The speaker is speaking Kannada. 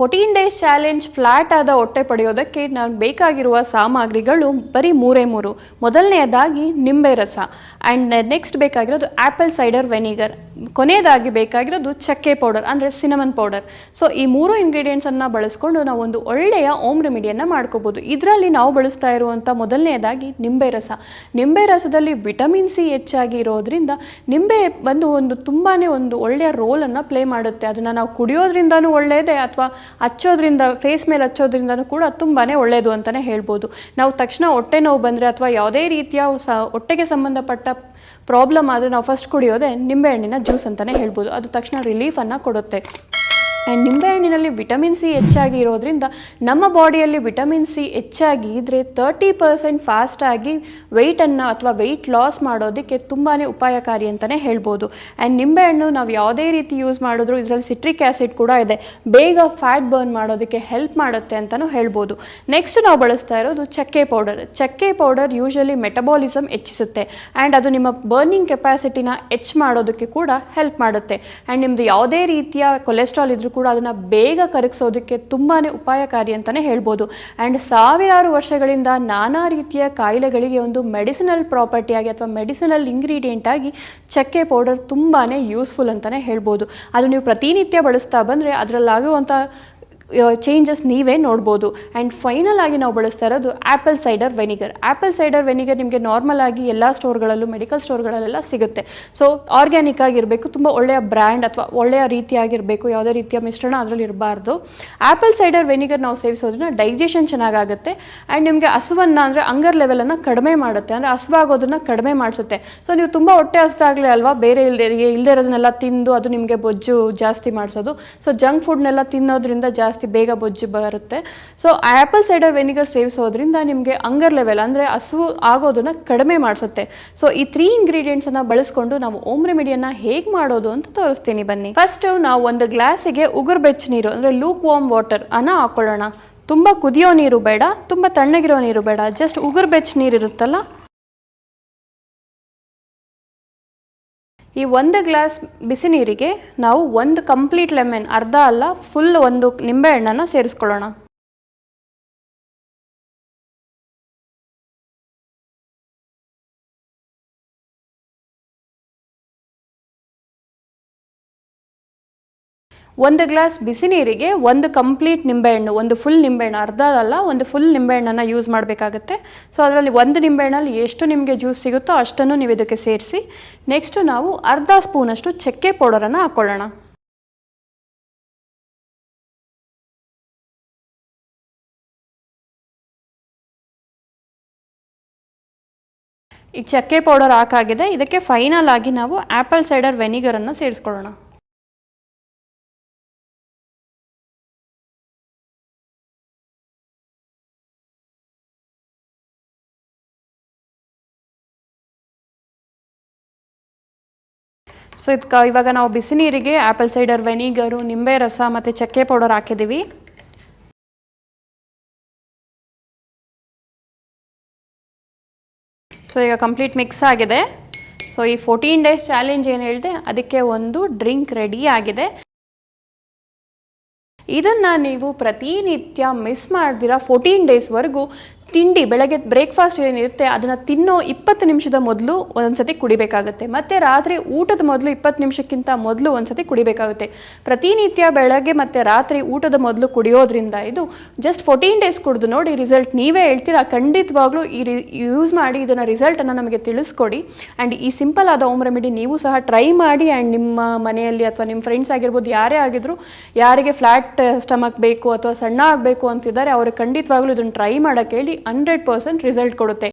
ಫೋರ್ಟೀನ್ ಡೇಸ್ ಚಾಲೆಂಜ್ ಫ್ಲಾಟ್ ಆದ ಹೊಟ್ಟೆ ಪಡೆಯೋದಕ್ಕೆ ನಾನು ಬೇಕಾಗಿರುವ ಸಾಮಗ್ರಿಗಳು ಬರೀ ಮೂರೇ ಮೂರು. ಮೊದಲನೆಯದಾಗಿ ನಿಂಬೆ ರಸ. ಆ್ಯಂಡ್ ನೆಕ್ಸ್ಟ್ ಬೇಕಾಗಿರೋದು ಆ್ಯಪಲ್ ಸೈಡರ್ ವೆನಿಗರ್ ಕೊನೆಯದಾಗಿ ಬೇಕಾಗಿರೋದು ಚಕ್ಕೆ ಪೌಡರ್ ಅಂದರೆ ಸಿನಮನ್ ಪೌಡರ್ ಸೊ ಈ ಮೂರು ಇಂಗ್ರೀಡಿಯೆಂಟ್ಸನ್ನು ಬಳಸ್ಕೊಂಡು ನಾವು ಒಂದು ಒಳ್ಳೆಯ ಓಮ್ ರೆಮಿಡಿಯನ್ನು ಮಾಡ್ಕೋಬೋದು. ಇದರಲ್ಲಿ ನಾವು ಬಳಸ್ತಾ ಇರುವಂಥ ಮೊದಲನೆಯದಾಗಿ ನಿಂಬೆ ರಸ. ನಿಂಬೆ ರಸದಲ್ಲಿ ವಿಟಮಿನ್ ಸಿ ಹೆಚ್ಚಾಗಿ ಇರೋದ್ರಿಂದ ನಿಂಬೆ ಬಂದು ಒಂದು ತುಂಬಾ ಒಂದು ಒಳ್ಳೆಯ ರೋಲನ್ನು ಪ್ಲೇ ಮಾಡುತ್ತೆ. ಅದನ್ನು ನಾವು ಕುಡಿಯೋದ್ರಿಂದನೂ ಒಳ್ಳೆಯದೇ ಅಥವಾ ಹಚ್ಚೋದ್ರಿಂದ ಫೇಸ್ ಮೇಲೆ ಹಚ್ಚೋದ್ರಿಂದನೂ ಕೂಡ ತುಂಬಾ ಒಳ್ಳೆಯದು ಅಂತಲೇ ಹೇಳ್ಬೋದು. ನಾವು ತಕ್ಷಣ ಹೊಟ್ಟೆ ನೋವು ಬಂದರೆ ಅಥವಾ ಯಾವುದೇ ರೀತಿಯ ಸ ಹೊಟ್ಟೆಗೆ ಸಂಬಂಧಪಟ್ಟ ಪ್ರಾಬ್ಲಮ್ ಆದರೆ ನಾವು ಫಸ್ಟ್ ಕುಡಿಯೋದೇ ನಿಂಬೆಹಣ್ಣಿನ ಜ್ಯೂಸ್ ಅಂತಲೇ ಹೇಳ್ಬೋದು. ಅದು ತಕ್ಷಣ ರಿಲೀಫನ್ನು ಕೊಡುತ್ತೆ. ಆ್ಯಂಡ್ ನಿಂಬೆಹಣ್ಣಿನಲ್ಲಿ ವಿಟಮಿನ್ ಸಿ ಹೆಚ್ಚಾಗಿ ಇರೋದ್ರಿಂದ ನಮ್ಮ ಬಾಡಿಯಲ್ಲಿ ವಿಟಮಿನ್ ಸಿ ಹೆಚ್ಚಾಗಿ ಇದ್ದರೆ ತರ್ಟಿ ಪರ್ಸೆಂಟ್ ಫಾಸ್ಟಾಗಿ ವೆಯ್ಟನ್ನು ಅಥವಾ ವೆಯ್ಟ್ ಲಾಸ್ ಮಾಡೋದಕ್ಕೆ ತುಂಬಾ ಉಪಾಯಕಾರಿ ಅಂತಲೇ ಹೇಳ್ಬೋದು. ಆ್ಯಂಡ್ ನಿಂಬೆಹಣ್ಣು ನಾವು ಯಾವುದೇ ರೀತಿ ಯೂಸ್ ಮಾಡಿದ್ರು ಇದರಲ್ಲಿ ಸಿಟ್ರಿಕ್ ಆ್ಯಸಿಡ್ ಕೂಡ ಇದೆ. ಬೇಗ ಫ್ಯಾಟ್ ಬರ್ನ್ ಮಾಡೋದಕ್ಕೆ ಹೆಲ್ಪ್ ಮಾಡುತ್ತೆ ಅಂತಲೂ ಹೇಳ್ಬೋದು. ನೆಕ್ಸ್ಟ್ ನಾವು ಬಳಸ್ತಾ ಇರೋದು ಚಕ್ಕೆ ಪೌಡರ್ ಚಕ್ಕೆ ಪೌಡರ್ ಯೂಶಲಿ ಮೆಟಬಾಲಿಸಮ್ ಹೆಚ್ಚಿಸುತ್ತೆ. ಆ್ಯಂಡ್ ಅದು ನಿಮ್ಮ ಬರ್ನಿಂಗ್ ಕೆಪಾಸಿಟಿನ ಹೆಚ್ಚು ಮಾಡೋದಕ್ಕೆ ಕೂಡ ಹೆಲ್ಪ್ ಮಾಡುತ್ತೆ. ಆ್ಯಂಡ್ ನಿಮ್ಮದು ಯಾವುದೇ ರೀತಿಯ ಕೊಲೆಸ್ಟ್ರಾಲ್ ಇದ್ರೂ ಕೂಡ ಅದನ್ನು ಬೇಗ ಕರಗಿಸೋದಕ್ಕೆ ತುಂಬಾ ಉಪಾಯಕಾರಿ ಅಂತಲೇ ಹೇಳ್ಬೋದು. ಆ್ಯಂಡ್ ಸಾವಿರಾರು ವರ್ಷಗಳಿಂದ ನಾನಾ ರೀತಿಯ ಕಾಯಿಲೆಗಳಿಗೆ ಒಂದು ಮೆಡಿಸಿನಲ್ ಪ್ರಾಪರ್ಟಿಯಾಗಿ ಅಥವಾ ಮೆಡಿಸಿನಲ್ ಇಂಗ್ರೀಡಿಯೆಂಟ್ ಆಗಿ ಚಕ್ಕೆ ಪೌಡರ್ ತುಂಬಾ ಯೂಸ್ಫುಲ್ ಅಂತಲೇ ಹೇಳ್ಬೋದು. ಅದು ನೀವು ಪ್ರತಿನಿತ್ಯ ಬಳಸ್ತಾ ಬಂದರೆ ಅದರಲ್ಲಾಗುವಂಥ ಚೇಂಜಸ್ ನೀವೇ ನೋಡ್ಬೋದು. ಆ್ಯಂಡ್ ಫೈನಲ್ ಆಗಿ ನಾವು ಬಳಸ್ತಾ ಇರೋದು apple cider vinegar apple cider vinegar ನಿಮಗೆ ನಾರ್ಮಲ್ ಆಗಿ ಎಲ್ಲ ಸ್ಟೋರ್ಗಳಲ್ಲೂ ಮೆಡಿಕಲ್ ಸ್ಟೋರ್ಗಳಲ್ಲೆಲ್ಲ ಸಿಗುತ್ತೆ. ಸೊ ಆರ್ಗ್ಯಾನಿಕ್ ಆಗಿರಬೇಕು, ತುಂಬ ಒಳ್ಳೆಯ ಬ್ರ್ಯಾಂಡ್ ಅಥವಾ ಒಳ್ಳೆಯ ರೀತಿಯಾಗಿರಬೇಕು ಯಾವುದೇ ರೀತಿಯ ಮಿಶ್ರಣ ಅದರಲ್ಲಿ ಇರಬಾರ್ದು. ಆ್ಯಪಲ್ ಸೈಡರ್ ವೆನಿಗರ್ ನಾವು ಸೇವಿಸೋದ್ರಿಂದ ಡೈಜೆಷನ್ ಚೆನ್ನಾಗಾಗುತ್ತೆ. ಆ್ಯಂಡ್ ನಿಮಗೆ ಹಸುವನ್ನು ಅಂದರೆ ಅಂಗರ್ ಲೆವೆಲನ್ನು ಕಡಿಮೆ ಮಾಡುತ್ತೆ. ಅಂದರೆ ಹಸುವಾಗೋದನ್ನು ಕಡಿಮೆ ಮಾಡಿಸುತ್ತೆ. ಸೊ ನೀವು ತುಂಬ ಹೊಟ್ಟೆ ಹಸ್ದಾಗಲೇ ಅಲ್ವಾ, ಬೇರೆ ಇಲ್ಲದೆ ಇಲ್ಲದೆ ಇರೋದನ್ನೆಲ್ಲ ತಿಂದು ಅದು ನಿಮಗೆ ಬೊಜ್ಜು ಜಾಸ್ತಿ ಮಾಡಿಸೋದು. ಸೊ ಜಂಕ್ ಫುಡ್ನೆಲ್ಲ ತಿನ್ನೋದ್ರಿಂದ ಜಾಸ್ತಿ ಬೇಗ ಬೊಜ್ಜು ಬರುತ್ತೆ. ಸೊ ಆ್ಯಪಲ್ ಸೈಡರ್ ವೆನಿಗರ್ ಸೇವಿಸೋದ್ರಿಂದ ನಿಮಗೆ ಅಂಗರ್ ಲೆವೆಲ್ ಅಂದರೆ ಹಸು ಆಗೋದನ್ನು ಕಡಿಮೆ ಮಾಡಿಸುತ್ತೆ. ಸೊ ಈ ತ್ರೀ ಇಂಗ್ರೀಡಿಯೆಂಟ್ಸನ್ನು ಬಳಸ್ಕೊಂಡು ನಾವು ಓಮ್ ರೆಮಿಡಿಯನ್ನು ಹೇಗೆ ಮಾಡೋದು ಅಂತ ತೋರಿಸ್ತೀನಿ ಬನ್ನಿ. ಫಸ್ಟ್ ನಾವು ಒಂದು ಗ್ಲಾಸಿಗೆ ಉಗುರು ಬೆಚ್ಚ ನೀರು ಅಂದರೆ ಲೂಕ್ ವಾಮ್ ವಾಟರ್ ಅನ್ನು ಹಾಕೊಳ್ಳೋಣ. ತುಂಬ ಕುದಿಯೋ ನೀರು ಬೇಡ, ತುಂಬ ತಣ್ಣಗಿರೋ ನೀರು ಬೇಡ ಜಸ್ಟ್ ಉಗುರು ಬೆಚ್ಚ ನೀರು ಇರುತ್ತಲ್ಲ ಈ ಒಂದು ಗ್ಲಾಸ್ ಬಿಸಿ ನೀರಿಗೆ ನಾವು ಒಂದು ಕಂಪ್ಲೀಟ್ ಲೆಮನ್, ಅರ್ಧ ಅಲ್ಲ ಫುಲ್ ಒಂದು ನಿಂಬೆಹಣ್ಣನ್ನು ಸೇರಿಸ್ಕೊಳ್ಳೋಣ. ಒಂದು ಗ್ಲಾಸ್ ಬಿಸಿ ನೀರಿಗೆ ಒಂದು ಕಂಪ್ಲೀಟ್ ನಿಂಬೆಹಣ್ಣು, ಒಂದು ಫುಲ್ ನಿಂಬೆಹಣ್ಣು, ಅರ್ಧ ಅಲ್ಲ, ಒಂದು ಫುಲ್ ನಿಂಬೆಹಣ್ಣನ್ನು ಯೂಸ್ ಮಾಡಬೇಕಾಗುತ್ತೆ. ಸೊ ಅದರಲ್ಲಿ ಒಂದು ನಿಂಬೆಹಣ್ಣಲ್ಲಿ ಎಷ್ಟು ನಿಮಗೆ ಜ್ಯೂಸ್ ಸಿಗುತ್ತೋ ಅಷ್ಟನ್ನು ನೀವು ಇದಕ್ಕೆ ಸೇರಿಸಿ. ನೆಕ್ಸ್ಟು ನಾವು ಅರ್ಧ ಸ್ಪೂನಷ್ಟು ಚಕ್ಕೆ ಪೌಡರನ್ನು ಹಾಕ್ಕೊಳ್ಳೋಣ ಈ ಚಕ್ಕೆ ಪೌಡರ್ ಹಾಕಾಗಿದೆ, ಇದಕ್ಕೆ ಫೈನಲ್ ಆಗಿ ನಾವು ಆ್ಯಪಲ್ ಸೈಡರ್ ವೆನಿಗರನ್ನು ಸೇರಿಸ್ಕೊಳ್ಳೋಣ. ಸೊ ಇದಕ್ಕೆ ಇವಾಗ ನಾವು ಬಿಸಿ ನೀರಿಗೆ ಆ್ಯಪಲ್ ಸೈಡರ್ ವೆನಿಗರು ನಿಂಬೆ ರಸ ಮತ್ತು ಚಕ್ಕೆ ಪೌಡರ್ ಹಾಕಿದ್ದೀವಿ ಸೊ ಈಗ ಕಂಪ್ಲೀಟ್ ಮಿಕ್ಸ್ ಆಗಿದೆ. ಸೊ ಈ ಫೋರ್ಟೀನ್ ಡೇಸ್ ಚಾಲೆಂಜ್ ಏನು ಹೇಳಿದೆ, ಅದಕ್ಕೆ ಒಂದು ಡ್ರಿಂಕ್ ರೆಡಿ ಆಗಿದೆ. ಇದನ್ನು ನೀವು ಪ್ರತಿನಿತ್ಯ ಮಿಸ್ ಮಾಡ್ದಿರ ಫೋರ್ಟೀನ್ ಡೇಸ್ವರೆಗೂ ತಿಂಡಿ, ಬೆಳಗ್ಗೆ ಬ್ರೇಕ್ಫಾಸ್ಟ್ ಏನಿರುತ್ತೆ, ಅದನ್ನು ತಿನ್ನೋ ಇಪ್ಪತ್ತು ನಿಮಿಷದ ಮೊದಲು ಒಂದೊಂದ್ಸತಿ ಕುಡಿಬೇಕಾಗುತ್ತೆ. ಮತ್ತು ರಾತ್ರಿ ಊಟದ ಮೊದಲು ಇಪ್ಪತ್ತು ನಿಮಿಷಕ್ಕಿಂತ ಮೊದಲು ಒಂದ್ಸತಿ ಕುಡಿಬೇಕಾಗುತ್ತೆ. ಪ್ರತಿನಿತ್ಯ ಬೆಳಗ್ಗೆ ಮತ್ತು ರಾತ್ರಿ ಊಟದ ಮೊದಲು ಕುಡಿಯೋದ್ರಿಂದ ಇದು ಜಸ್ಟ್ ಫೋರ್ಟೀನ್ ಡೇಸ್ ಕುಡಿದು ನೋಡಿ ರಿಸಲ್ಟ್ ನೀವೇ ಹೇಳ್ತೀರಾ? ಖಂಡಿತವಾಗ್ಲೂ ಈ ರಿ ಯೂಸ್ ಮಾಡಿ ಇದನ್ನು ರಿಸಲ್ಟನ್ನು ನಮಗೆ ತಿಳಿಸ್ಕೊಡಿ. ಆ್ಯಂಡ್ ಈ ಸಿಂಪಲ್ ಆದ ಓಮ್ ರೆಮಿಡಿ ನೀವು ಸಹ ಟ್ರೈ ಮಾಡಿ ಆ್ಯಂಡ್ ನಿಮ್ಮ ಮನೆಯಲ್ಲಿ ಅಥವಾ ನಿಮ್ಮ ಫ್ರೆಂಡ್ಸ್ ಆಗಿರ್ಬೋದು, ಯಾರೇ ಆಗಿದ್ರು ಯಾರಿಗೆ ಫ್ಲ್ಯಾಟ್ ಸ್ಟಮಕ್ ಬೇಕು ಅಥವಾ ಸಣ್ಣ ಆಗಬೇಕು ಅಂತಿದ್ದಾರೆ, ಅವರು ಖಂಡಿತವಾಗ್ಲೂ ಇದನ್ನು ಟ್ರೈ ಮಾಡೋಕ್ಕೆ ಹೇಳಿ ಹಂಡ್ರೆಡ್ ಪರ್ಸೆಂಟ್ ರಿಸಲ್ಟ್ ಕೊಡುತ್ತೆ.